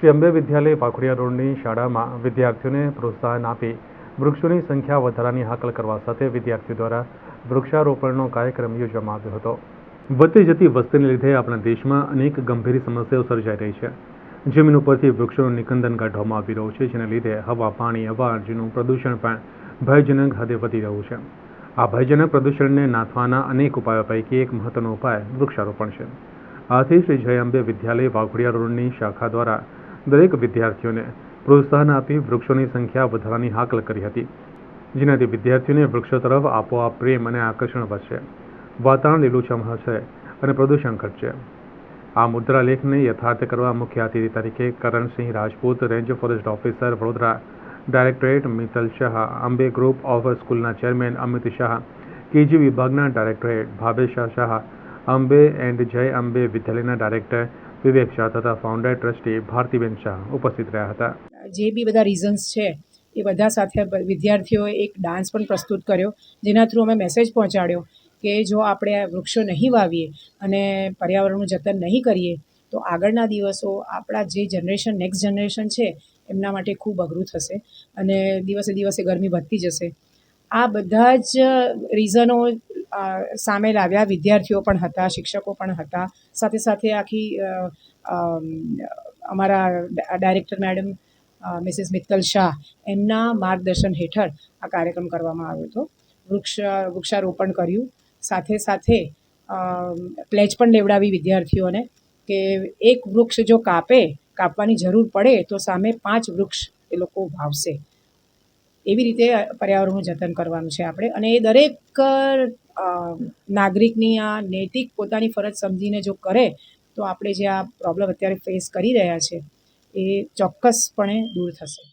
શ્રી અંબે વિદ્યાલય પાખુડિયા રોડની શાળામાં વિદ્યાર્થીઓને પ્રોત્સાહન આપી વૃક્ષોની સંખ્યા વધારાની હાકલ કરવા સાથે વિદ્યાર્થીઓ દ્વારા વૃક્ષારોપણનો કાર્યક્રમ યોજવામાં આવ્યો હતો. વધતી જતી વસ્તીને લીધે આપણા દેશમાં અનેક ગંભીર સમસ્યાઓ સર્જાઈ રહી છે. જમીન ઉપરથી વૃક્ષોનું નિકંદન કાઢવામાં આવી રહ્યું છે, જેને લીધે હવા, પાણી અવાજનું પ્રદૂષણ પણ ભયજનક હદે વધી રહ્યું છે. આ ભયજનક પ્રદૂષણને નાથવાના અનેક ઉપાયો પૈકી એક મહત્વનો ઉપાય વૃક્ષારોપણ છે. આથી શ્રી જય અંબે વિદ્યાલય વાઘોડિયા રોડની શાખા દ્વારા દરેક વિદ્યાર્થીઓને પ્રોત્સાહન આપી વૃક્ષોની સંખ્યા વધારવાની હાકલ કરી હતી, જેનાથી વિદ્યાર્થીઓને વૃક્ષો તરફ આપોઆપ પ્રેમ અને આકર્ષણ વધશે. વાતાવરણ લીલુંછમ હશે અને પ્રદૂષણ ઘટશે. આ મુદ્રા લેખને યથાર્થ કરવા મુખ્ય અતિથિ તરીકે Karansinh Rajput, range forest officer Vadodara, directorate Mittal Shah Ambe group of સ્કૂલના ચેરમેન અમિત શાહ, કેજી વિભાગના ડાયરેક્ટરેટ ભાવેશ શાહ અંબે એન્ડ જય અંબે વિદ્યાલયના ડાયરેક્ટર વિવેક શાહ તથા ફાઉન્ડર ટ્રસ્ટી ભારતીબેન શાહ ઉપસ્થિત રહ્યા હતા. જે બી બધા રીઝન્સ છે, એ બધા સાથે વિદ્યાર્થીઓએ એક ડાન્સ પણ પ્રસ્તુત કર્યો, જેના થ્રુ અમે મેસેજ પહોંચાડ્યો કે જો આપણે વૃક્ષો નહીં વાવીએ અને પર્યાવરણનું જતન નહીં કરીએ, તો આગળના દિવસો આપણા જે જનરેશન નેક્સ્ટ જનરેશન છે, એમના માટે ખૂબ અઘરું થશે અને દિવસે દિવસે ગરમી વધતી જશે. આ બધા જ રીઝનો સામે લાવ્યા, વિદ્યાર્થીઓ પણ હતા, શિક્ષકો પણ હતા. સાથે સાથે આખી અમારા director madam Mrs Mittal Shah, એમના માર્ગદર્શન હેઠળ આ કાર્યક્રમ કરવામાં આવ્યો હતો. વૃક્ષ, વૃક્ષારોપણ કર્યું. સાથે સાથે પ્લેજ પણ લેવડાવી વિદ્યાર્થીઓને કે એક વૃક્ષ જો કાપે, કાપવાની જરૂર પડે તો સામે પાંચ વૃક્ષ એ લોકો વાવશે. એવી રીતે પર્યાવરણનું જતન કરવાનું છે આપણે. અને એ દરેક નાગરિકની આ નૈતિક પોતાની ફરજ સમજીને જો કરે, તો આપણે જે આ પ્રોબ્લેમ અત્યારે ફેસ કરી રહ્યા છે, એ ચોક્કસપણે દૂર થશે.